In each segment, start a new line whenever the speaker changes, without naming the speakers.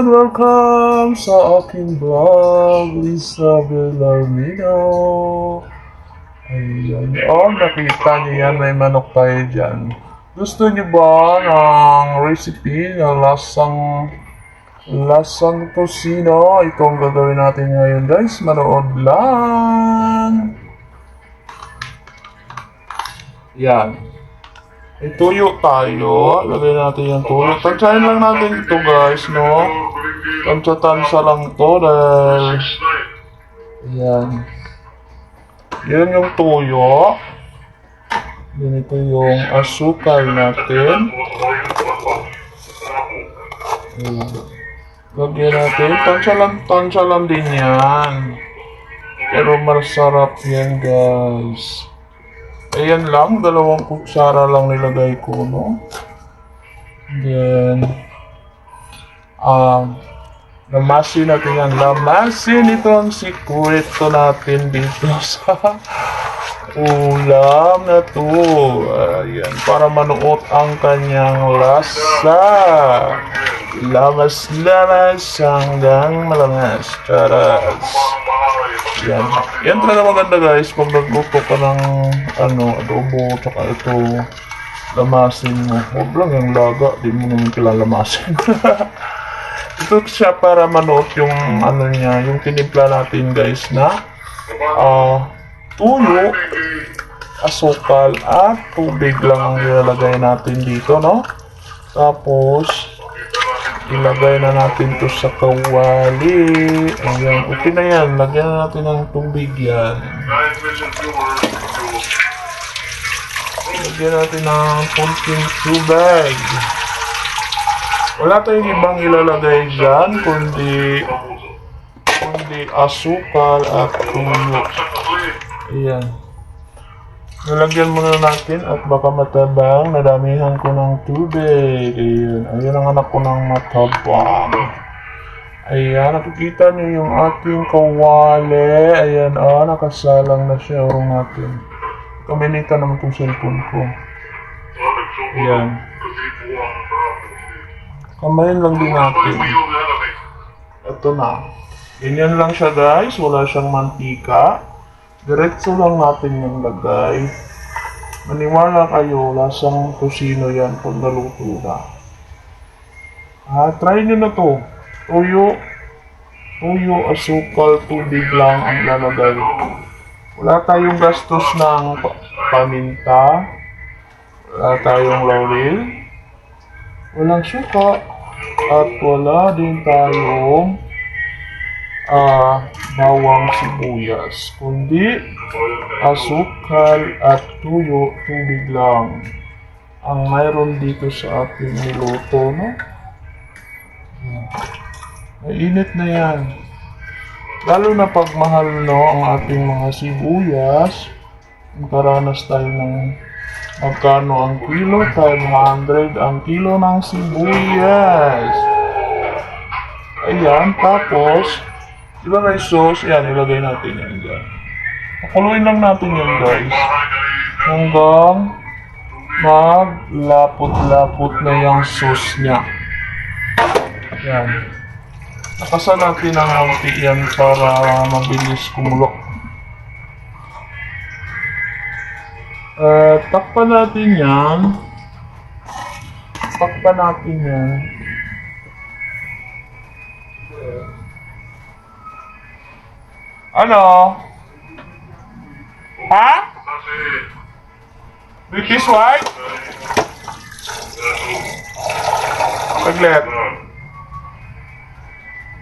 Welcome sa aking vlog, Lisa Villarmino. Ayan. Oh, nakita niyo yan, may manok tayo dyan. Gusto niyo ba ng recipe ng lasang lasang tosino? Ito ang gagawin natin ngayon guys. Manood lang. Yan. May tuyo tayo. Lagay natin yung tuyo. Tansyahin lang natin ito guys, no? Tansya-tansya lang to dahil... Yan. Yan yung tuyo. Ganito yung asukal natin. Ayan. Lagyan natin. Tansya lang, tansya lang din yan. Pero masarap yan guys. Ayan lang, dalawang kutsara lang nilagay ko, no? Then, um, lamasin natin yan. Lamasin ito ang sikreto natin dito sa ulam na to. Ayan, para manuot ang kanyang lasa. Lamas-lamas hanggang malamas. Charas. Yan. Yan talaga maganda guys pag nagluto ka ng ano, adobo, tsaka ito lamasin mo. Huwag lang yung laga, di mo naman kilalamasin. ito siya para manuot yung ano niya, yung tinimpla natin guys na ah tuyo, asukal at tubig lang ang ilalagay natin dito, no? Tapos, ilagay na natin to sa kawali. Ayan, okay na yan. Lagyan na natin ng tubig yan. Lagyan natin ng kunting tubig. Wala tayong ibang ilalagay dyan, kundi kundi asukal at tuyo. Ayan. Nalagyan muna natin at baka matabang. Nadamihan ko ng tubig. Ayan. Ayan ang anak ko ng matabang. Ayan. Nakikita niyo yung ating kawali. Ayan. Ah, nakasalang na siya. Urong natin. Kaminita naman itong cellphone ko. Ayan. Kamayin lang din natin. Ito na. Ganyan lang siya guys. Wala siyang mantika. Diretso lang natin yung lagay. Maniwala kayo, lasang kusino yan pag naluto na. Ah, try nyo na to. Tuyo, tuyo, asukal, tubig lang ang lalagay. Wala tayong gastos ng pa- paminta. Wala tayong laurel. Walang suka. At wala din tayong ah bawang sibuyas, kundi asukal at tuyo, tubig lang. Ang mayroon dito sa ating niluto, no? Mainit na yan. Lalo na pag mahal, no, ang ating mga sibuyas. Magkaranas tayo ng magkano ang kilo? 500 ang kilo ng sibuyas. Ayan, tapos, Di ba may sauce? Yan, ilagay natin yan dyan. Pakuluin lang natin yan, guys. Hanggang maglapot-lapot na yung sauce niya. Yan. Nakasan natin ang konti yan para mabilis kumulok. Uh, takpan natin yan. Takpan natin yan. Ano? Ha? British white? Saglit.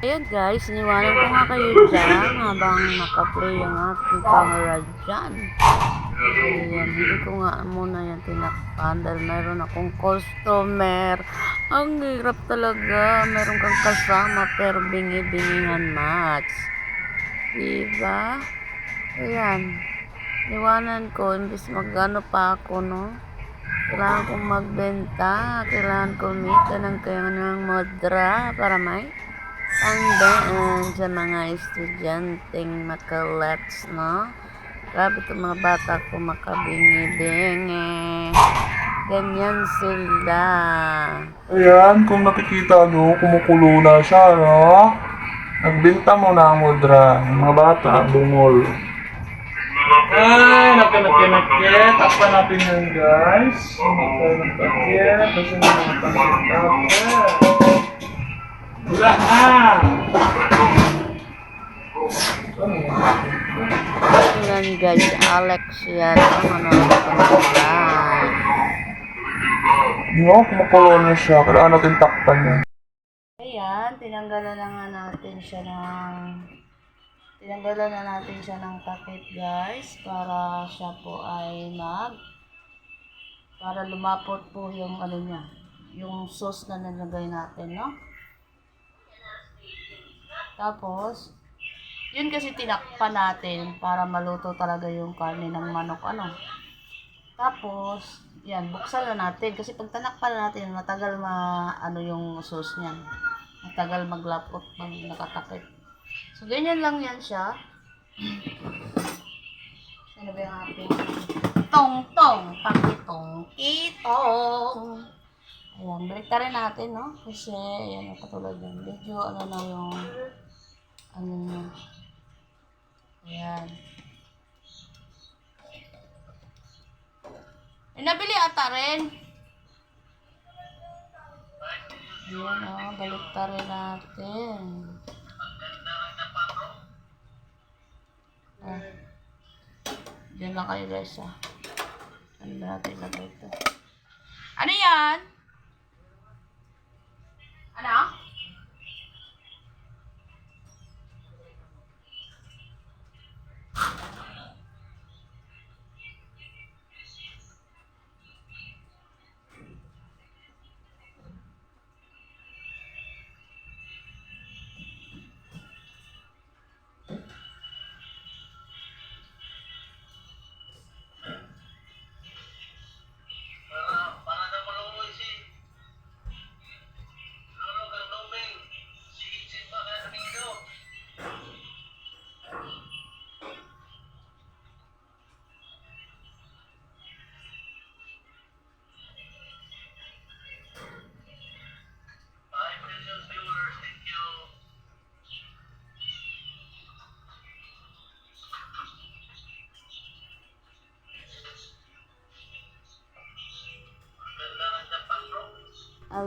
Ayan guys, iniwanan ko nga kayo dyan habang nakaplay ang aking camera dyan. Ayan, hindi ko nga muna yan tinakpan dahil meron akong customer. Ang hirap talaga, meron kang kasama pero bingi-bingihan match. Diba? Ayan. Iwanan ko, imbis magano pa ako, no? Kailangan kong magbenta. Kailangan kumita ng kanyang modra para may tandaan sa mga estudyanteng makalats, no? Grabe itong mga bata ko makabingi-bingi. Ganyan sila.
Ayan, kung nakikita nyo, kumukulo na siya, no? Nagbinta mo na ang mudra. Mga bata, bungol. Ay, nakanakyanakyan. Takpan natin yan, guys. Nakanakyanakyan. Kasi nakanakyanakyan. Wala ah!
Yan guys, Alex yan. Ang ano, pangkalan.
No, kumukulo na siya. Kailangan natin takpan yan.
Ayan, tinanggalan na nga natin siya ng tinanggalan na natin siya ng takip guys para siya po ay mag para lumapot po yung ano niya yung sauce na nilagay natin no tapos yun kasi tinakpan natin para maluto talaga yung karne ng manok ano. Tapos yan buksan na natin. Kasi pag tanakpan na natin matagal ma ano yung sauce niyan. Matagal maglapot pag nakatakip so ganyan lang yan siya. Ano ba yung ating tong-tong? Pakitong itong ayan balik rin natin no? Kasi ayan katulad yan. Medyo ano na yung ano na ayan eh, nabili ata rin Ayan o, balik rin natin. Ah. Diyan lang kayo guys ah. Ano natin lagay ito? Ano yan?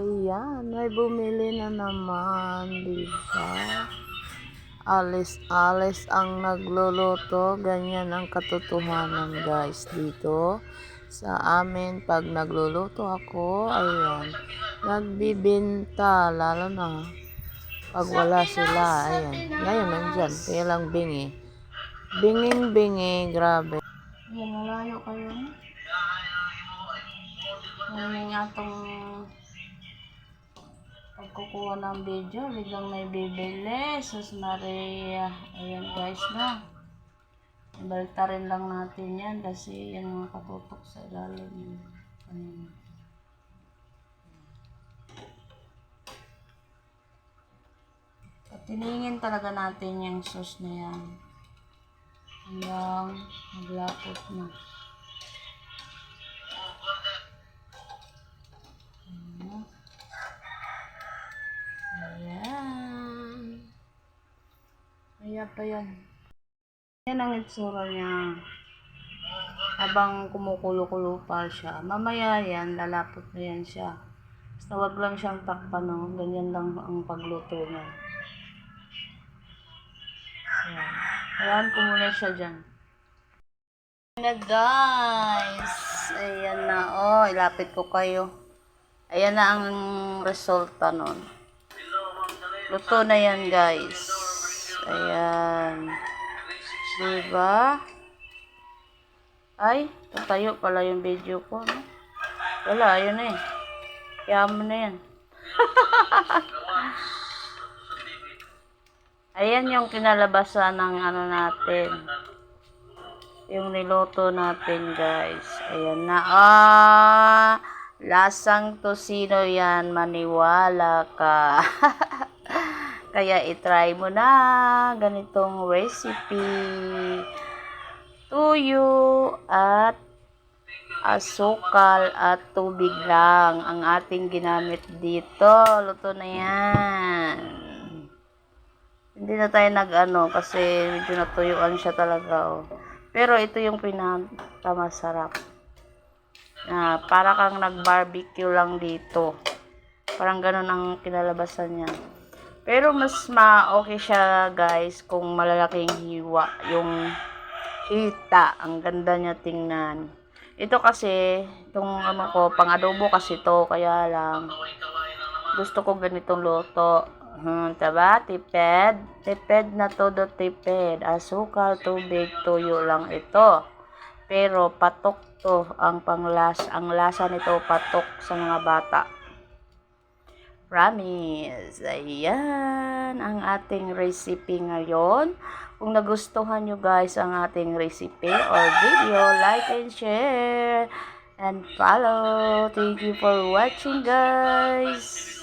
Ayan, may bumili na naman, di ba? Alis-alis ang nagluluto, ganyan ang katotohanan guys dito. Sa amin, pag nagluluto ako, ayan, nagbibinta, lalo na pag wala sila, ayan. Ngayon, nandyan, kaya lang bingi. Binging-bingi, grabe. Ayan, malayo kayo. Ayan nga itong pagkukuha ng video, biglang may bibili. Sus Maria. Ayan guys na. Baltarin lang natin yan kasi yan mga katutok sa ilalim. Kanina. Patiningin talaga natin yung sauce na yan. Hanggang maglapot na. Pa yan. Yan ang itsura niya. Habang kumukulo-kulo pa siya. Mamaya yan, lalapot na yan siya. Basta wag lang siyang takpan, no? Ganyan lang ang pagluto niya. Ayan. Ayan ko muna siya dyan. Ayan na guys. Ayan na. Oh, ilapit ko kayo. Ayan na ang resulta nun. Luto na yan, guys. Ayan. Diba? Ay, tatayo pala yung video ko. No? Wala, ayun na eh. Mo na yan. Ayan yung kinalabasan ng ano natin. Yung niloto natin, guys. Ayan na. Ah! Lasang tosino yan. Maniwala ka. Kaya itry mo na ganitong recipe. Tuyo at asukal at tubig lang ang ating ginamit dito. Luto na yan. Hindi na tayo nag-ano kasi medyo natuyuan siya talaga. Oh. Pero ito yung pinakamasarap. Na para kang nag-barbecue lang dito. Parang ganun ang kinalabasan niya. Pero mas ma-okay siya guys kung malalaking hiwa yung hita. Ang ganda niya tingnan. Ito kasi, itong ano ko, pang adobo kasi to kaya lang gusto ko ganitong luto. Hmm, diba? Tipid. Tipid na todo tipid. Asukal, tubig, tuyo lang ito. Pero patok to ang panglas. Ang lasa nito patok sa mga bata. Promise. Ayan ang ating recipe ngayon. Kung nagustuhan nyo guys ang ating recipe or video, like and share and follow. Thank you for watching guys.